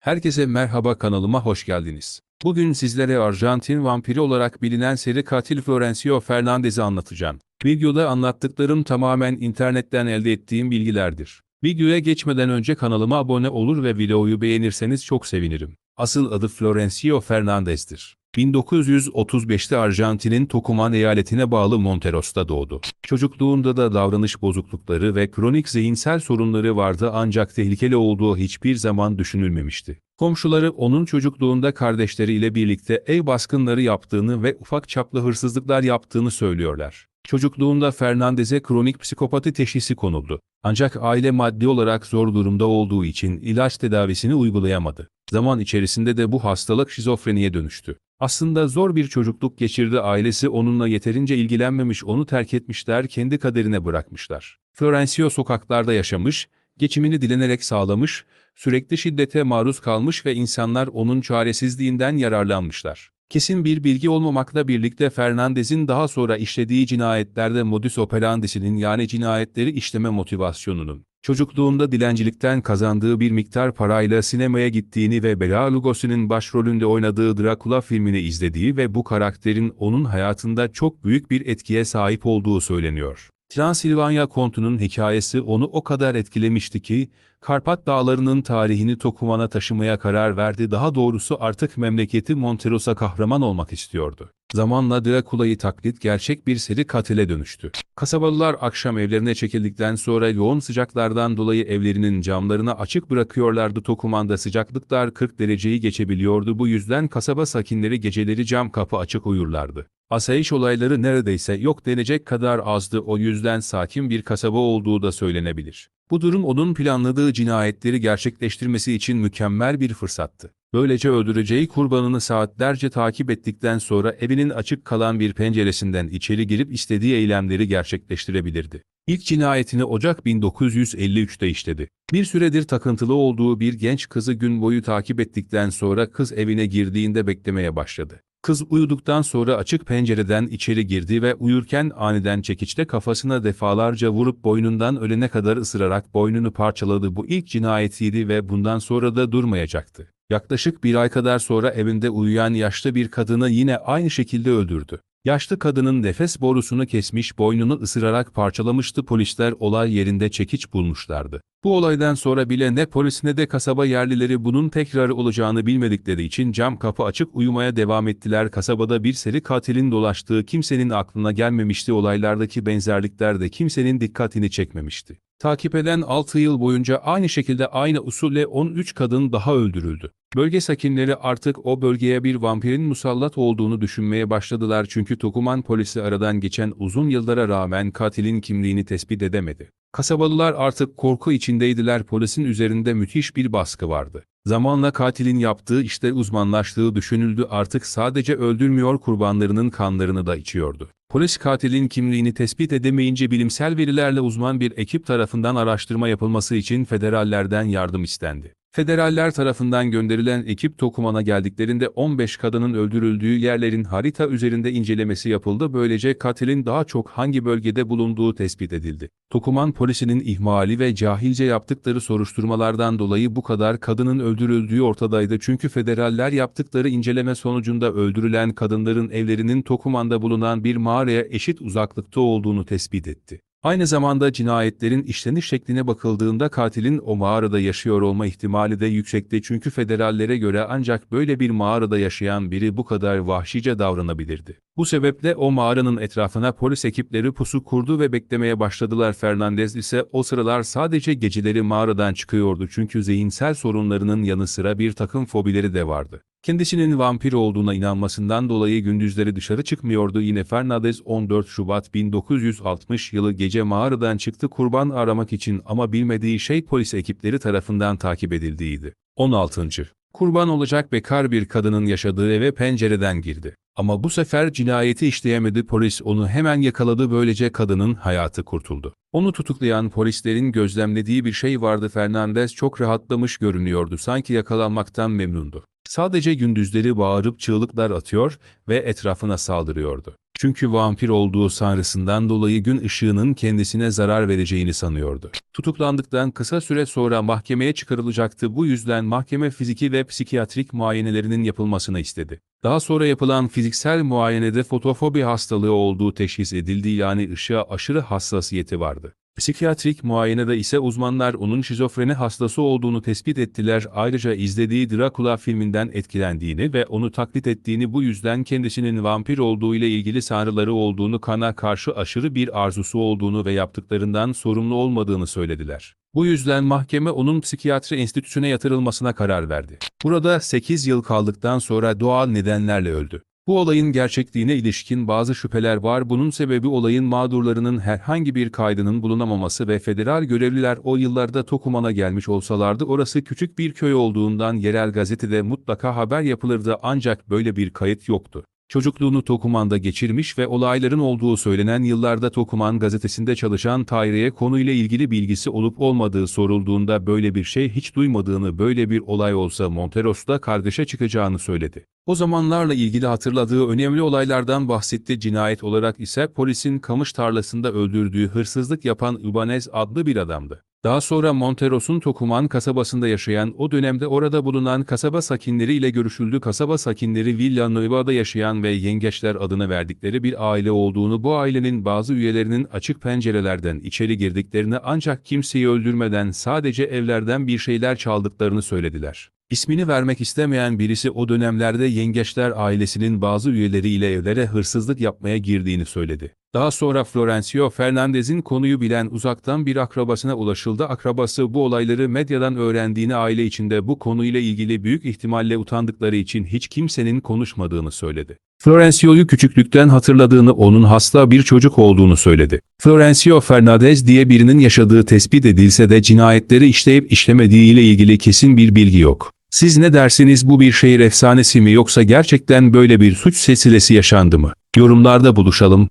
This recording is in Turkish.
Herkese merhaba kanalıma hoş geldiniz. Bugün sizlere Arjantin vampiri olarak bilinen seri katil Florencio Fernandez'i anlatacağım. Videoda anlattıklarım tamamen internetten elde ettiğim bilgilerdir. Videoya geçmeden önce kanalıma abone olur ve videoyu beğenirseniz çok sevinirim. Asıl adı Florencio Fernandez'dir. 1935'te Arjantin'in Tucumán eyaletine bağlı Monteros'ta doğdu. Çocukluğunda da davranış bozuklukları ve kronik zihinsel sorunları vardı ancak tehlikeli olduğu hiçbir zaman düşünülmemişti. Komşuları onun çocukluğunda kardeşleriyle birlikte ev baskınları yaptığını ve ufak çaplı hırsızlıklar yaptığını söylüyorlar. Çocukluğunda Fernandez'e kronik psikopati teşhisi konuldu. Ancak aile maddi olarak zor durumda olduğu için ilaç tedavisini uygulayamadı. Zaman içerisinde de bu hastalık şizofreniye dönüştü. Aslında zor bir çocukluk geçirdi ailesi onunla yeterince ilgilenmemiş onu terk etmişler kendi kaderine bırakmışlar. Florencio sokaklarda yaşamış, geçimini dilenerek sağlamış, sürekli şiddete maruz kalmış ve insanlar onun çaresizliğinden yararlanmışlar. Kesin bir bilgi olmamakla birlikte Fernandez'in daha sonra işlediği cinayetlerde modus operandisinin yani cinayetleri işleme motivasyonunun, çocukluğunda dilencilikten kazandığı bir miktar parayla sinemaya gittiğini ve Bela Lugosi'nin başrolünde oynadığı Dracula filmini izlediği ve bu karakterin onun hayatında çok büyük bir etkiye sahip olduğu söyleniyor. Transilvanya Kontu'nun hikayesi onu o kadar etkilemişti ki, Karpat Dağları'nın tarihini Tokuman'a taşımaya karar verdi daha doğrusu artık memleketi Monteros'a kahraman olmak istiyordu. Zamanla Dracula'yı taklit gerçek bir seri katile dönüştü. Kasabalılar akşam evlerine çekildikten sonra yoğun sıcaklardan dolayı evlerinin camlarını açık bırakıyorlardı. Tokuman'da sıcaklıklar 40 dereceyi geçebiliyordu bu yüzden kasaba sakinleri geceleri cam kapı açık uyurlardı. Asayiş olayları neredeyse yok denecek kadar azdı o yüzden sakin bir kasaba olduğu da söylenebilir. Bu durum onun planladığı cinayetleri gerçekleştirmesi için mükemmel bir fırsattı. Böylece öldüreceği kurbanını saatlerce takip ettikten sonra evinin açık kalan bir penceresinden içeri girip istediği eylemleri gerçekleştirebilirdi. İlk cinayetini Ocak 1953'te işledi. Bir süredir takıntılı olduğu bir genç kızı gün boyu takip ettikten sonra kız evine girdiğinde beklemeye başladı. Kız uyuduktan sonra açık pencereden içeri girdi ve uyurken aniden çekiçle kafasına defalarca vurup boynundan ölene kadar ısırarak boynunu parçaladı. Bu ilk cinayetiydi ve bundan sonra da durmayacaktı. Yaklaşık bir ay kadar sonra evinde uyuyan yaşlı bir kadını yine aynı şekilde öldürdü. Yaşlı kadının nefes borusunu kesmiş boynunu ısırarak parçalamıştı polisler olay yerinde çekiç bulmuşlardı. Bu olaydan sonra bile ne polis ne de kasaba yerlileri bunun tekrarı olacağını bilmedikleri için cam kapı açık uyumaya devam ettiler. Kasabada bir seri katilin dolaştığı kimsenin aklına gelmemişti olaylardaki benzerlikler de kimsenin dikkatini çekmemişti. Takip eden 6 yıl boyunca aynı şekilde aynı usulle 13 kadın daha öldürüldü. Bölge sakinleri artık o bölgeye bir vampirin musallat olduğunu düşünmeye başladılar çünkü Tokuman polisi aradan geçen uzun yıllara rağmen katilin kimliğini tespit edemedi. Kasabalılar artık korku içindeydiler polisin üzerinde müthiş bir baskı vardı. Zamanla katilin yaptığı işte uzmanlaştığı düşünüldü artık sadece öldürmüyor kurbanlarının kanlarını da içiyordu. Polis katilin kimliğini tespit edemeyince bilimsel verilerle uzman bir ekip tarafından araştırma yapılması için federallerden yardım istendi. Federaller tarafından gönderilen ekip Tokuman'a geldiklerinde 15 kadının öldürüldüğü yerlerin harita üzerinde incelemesi yapıldı. Böylece katilin daha çok hangi bölgede bulunduğu tespit edildi. Tokuman polisinin ihmali ve cahilce yaptıkları soruşturmalardan dolayı bu kadar kadının öldürüldüğü ortadaydı. Çünkü federaller yaptıkları inceleme sonucunda öldürülen kadınların evlerinin Tokuman'da bulunan bir mağaraya eşit uzaklıkta olduğunu tespit etti. Aynı zamanda cinayetlerin işleniş şekline bakıldığında katilin o mağarada yaşıyor olma ihtimali de yüksekti çünkü federallere göre ancak böyle bir mağarada yaşayan biri bu kadar vahşice davranabilirdi. Bu sebeple o mağaranın etrafına polis ekipleri pusu kurdu ve beklemeye başladılar. Fernandez ise o sıralar sadece geceleri mağaradan çıkıyordu çünkü zihinsel sorunlarının yanı sıra bir takım fobileri de vardı. Kendisinin vampir olduğuna inanmasından dolayı gündüzleri dışarı çıkmıyordu. Yine Fernandez 14 Şubat 1960 yılı gece mağaradan çıktı kurban aramak için ama bilmediği şey polis ekipleri tarafından takip edildiğiydi. 16. Kurban olacak bekar bir kadının yaşadığı eve pencereden girdi. Ama bu sefer cinayeti işleyemedi polis onu hemen yakaladı böylece kadının hayatı kurtuldu. Onu tutuklayan polislerin gözlemlediği bir şey vardı Fernandez çok rahatlamış görünüyordu sanki yakalanmaktan memnundu. Sadece gündüzleri bağırıp çığlıklar atıyor ve etrafına saldırıyordu. Çünkü vampir olduğu sanrısından dolayı gün ışığının kendisine zarar vereceğini sanıyordu. Tutuklandıktan kısa süre sonra mahkemeye çıkarılacaktı bu yüzden mahkeme fiziki ve psikiyatrik muayenelerinin yapılmasını istedi. Daha sonra yapılan fiziksel muayenede fotofobi hastalığı olduğu teşhis edildi yani ışığa aşırı hassasiyeti vardı. Psikiyatrik muayenede ise uzmanlar onun şizofreni hastası olduğunu tespit ettiler. Ayrıca izlediği Dracula filminden etkilendiğini ve onu taklit ettiğini bu yüzden kendisinin vampir olduğu ile ilgili sanrıları olduğunu kana karşı aşırı bir arzusu olduğunu ve yaptıklarından sorumlu olmadığını söylediler. Bu yüzden mahkeme onun psikiyatri enstitüsüne yatırılmasına karar verdi. Burada 8 yıl kaldıktan sonra doğal nedenlerle öldü. Bu olayın gerçekliğine ilişkin bazı şüpheler var. Bunun sebebi olayın mağdurlarının herhangi bir kaydının bulunamaması ve federal görevliler o yıllarda Tokuman'a gelmiş olsalardı orası küçük bir köy olduğundan yerel gazetede mutlaka haber yapılırdı ancak böyle bir kayıt yoktu. Çocukluğunu Tokuman'da geçirmiş ve olayların olduğu söylenen yıllarda Tokuman gazetesinde çalışan Tayre'ye konuyla ilgili bilgisi olup olmadığı sorulduğunda böyle bir şey hiç duymadığını böyle bir olay olsa Monteros'ta kargaşa çıkacağını söyledi. O zamanlarla ilgili hatırladığı önemli olaylardan bahsetti cinayet olarak ise polisin kamış tarlasında öldürdüğü hırsızlık yapan Ibanez adlı bir adamdı. Daha sonra Monteros'un Tokuman kasabasında yaşayan o dönemde orada bulunan kasaba sakinleri ile görüşüldü. Kasaba sakinleri Villanueva'da yaşayan ve yengeçler adını verdikleri bir aile olduğunu bu ailenin bazı üyelerinin açık pencerelerden içeri girdiklerini ancak kimseyi öldürmeden sadece evlerden bir şeyler çaldıklarını söylediler. İsmini vermek istemeyen birisi o dönemlerde Yengeçler ailesinin bazı üyeleriyle evlere hırsızlık yapmaya girdiğini söyledi. Daha sonra Florencio Fernandez'in konuyu bilen uzaktan bir akrabasına ulaşıldı. Akrabası bu olayları medyadan öğrendiğini aile içinde bu konuyla ilgili büyük ihtimalle utandıkları için hiç kimsenin konuşmadığını söyledi. Florencio'yu küçüklükten hatırladığını onun hasta bir çocuk olduğunu söyledi. Florencio Fernandez diye birinin yaşadığı tespit edilse de cinayetleri işleyip işlemediği ile ilgili kesin bir bilgi yok. Siz ne dersiniz bu bir şehir efsanesi mi yoksa gerçekten böyle bir suç silsilesi yaşandı mı? Yorumlarda buluşalım.